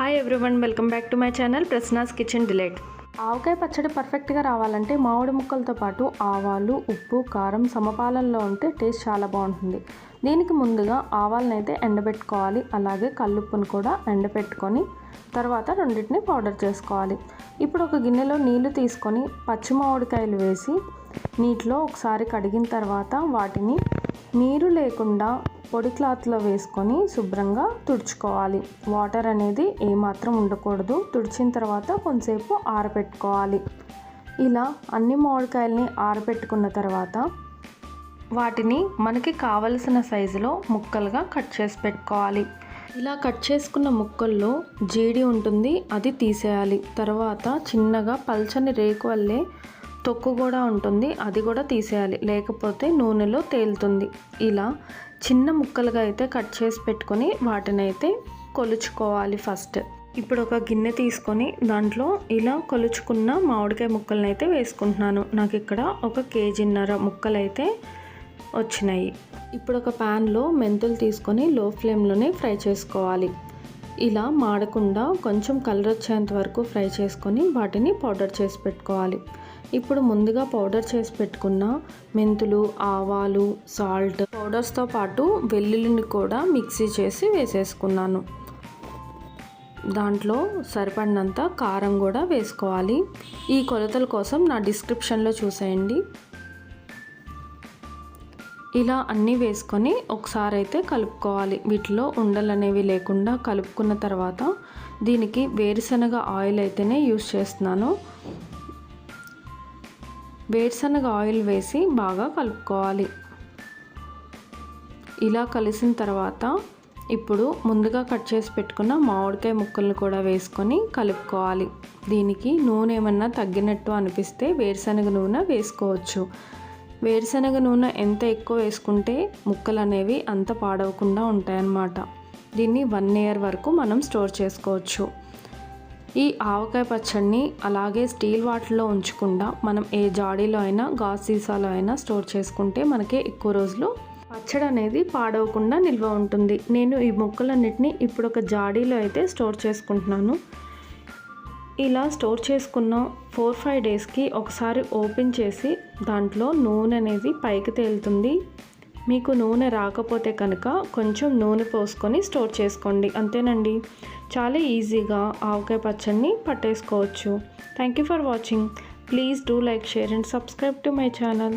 Hi everyone welcome back to my channel Prashna's kitchen delight ఆవకాయ పచ్చడి పర్ఫెక్ట్గా రావాలంటే మామిడి ముక్కలతో పాటు ఆవాలు ఉప్పు కారం సమపాలనలో ఉంటే టేస్ట్ చాలా బాగుంటుంది. దీనికి ముందుగా ఆవాలను అయితే ఎండబెట్టుకోవాలి. అలాగే కల్లుప్పును కూడా ఎండబెట్టుకొని తర్వాత రెండింటిని పౌడర్ చేసుకోవాలి. ఇప్పుడు ఒక గిన్నెలో నీళ్ళు తీసుకొని పచ్చి మామిడికాయలు వేసి నీటిలో ఒకసారి కడిగిన తర్వాత వాటిని నీరు లేకుండా పొడి క్లాత్లో వేసుకొని శుభ్రంగా తుడుచుకోవాలి. వాటర్ అనేది ఏమాత్రం ఉండకూడదు. తుడిచిన తర్వాత కొంతసేపు ఆరబెట్టుకోవాలి ఇలా అన్ని మామిడికాయల్ని ఆరబెట్టుకున్న తర్వాత వాటిని మనకి కావలసిన సైజులో ముక్కలుగా కట్ చేసి పెట్టుకోవాలి. ఇలా కట్ చేసుకున్న ముక్కల్లో జీడి ఉంటుంది అది తీసేయాలి. తర్వాత చిన్నగా పల్చని రేకు వల్లే తొక్కు కూడా ఉంటుంది అది కూడా తీసేయాలి. లేకపోతే నూనెలో తేలుతుంది. ఇలా చిన్న ముక్కలుగా అయితే కట్ చేసి పెట్టుకొని వాటిని అయితే కొలుచుకోవాలి ఫస్ట్. ఇప్పుడు ఒక గిన్నె తీసుకొని దాంట్లో ఇలా కొలుచుకున్న మామిడికాయ ముక్కలను అయితే వేసుకుంటున్నాను. నాకు ఇక్కడ ఒక కేజీన్నర ముక్కలు అయితే వచ్చినాయి. ఇప్పుడు ఒక ప్యాన్లో మెంతులు తీసుకొని లో ఫ్లేమ్లోనే ఫ్రై చేసుకోవాలి. ఇలా మాడకుండా కొంచెం కలర్ వచ్చేంత వరకు ఫ్రై చేసుకొని వాటిని పౌడర్ చేసి పెట్టుకోవాలి. ఇప్పుడు ముందుగా పౌడర్ చేసి పెట్టుకున్న మెంతులు ఆవాలు సాల్ట్ పౌడర్స్తో పాటు వెల్లుల్లిని కూడా మిక్సీ చేసి వేసేసుకున్నాను. దాంట్లో సరిపడినంత కారం కూడా వేసుకోవాలి. ఈ కొలతల కోసం నా డిస్క్రిప్షన్లో చూసేయండి. ఇలా అన్నీ వేసుకొని ఒకసారి అయితే కలుపుకోవాలి. వీటిలో ఉండలు అనేవి లేకుండా కలుపుకున్న తర్వాత దీనికి వేరుశనగ ఆయిల్ అయితేనే యూస్ చేస్తున్నాను. వేరుశనగ ఆయిల్ వేసి బాగా కలుపుకోవాలి. ఇలా కలిసిన తర్వాత ఇప్పుడు ముందుగా కట్ చేసి పెట్టుకున్న మామిడికాయ ముక్కలను కూడా వేసుకొని కలుపుకోవాలి. దీనికి నూనె ఏమన్నా తగ్గినట్టు అనిపిస్తే వేరుశనగ నూనె వేసుకోవచ్చు. వేరుశనగ నూనె ఎంత ఎక్కువ వేసుకుంటే ముక్కలు అనేవి అంత పాడవకుండా ఉంటాయన్నమాట. దీన్ని వన్ ఇయర్ వరకు మనం స్టోర్ చేసుకోవచ్చు. ఈ ఆవకాయ పచ్చడిని అలాగే స్టీల్ వాటిల్లో ఉంచకుండా మనం ఏ జాడీలో అయినా గాజు సీసాలో అయినా స్టోర్ చేసుకుంటే మనకి ఎక్కువ రోజులు పచ్చడి అనేది పాడవకుండా నిల్వ ఉంటుంది. నేను ఈ ముక్కలన్నిటిని ఇప్పుడు ఒక జాడీలో అయితే స్టోర్ చేసుకుంటున్నాను. ఇలా స్టోర్ చేసుకున్న ఫోర్ ఫైవ్ డేస్కి ఒకసారి ఓపెన్ చేసి దాంట్లో నూనె అనేది పైకి తేలుతుంది. మీకు నూనె రాకపోతే కనుక కొంచెం నూనె పోసుకొని స్టోర్ చేసుకోండి. అంతేనండి. చాలా ఈజీగా ఆవకాయ పచ్చడిని పట్టేసుకోవచ్చు. Thank you for watching please do like share and subscribe to my channel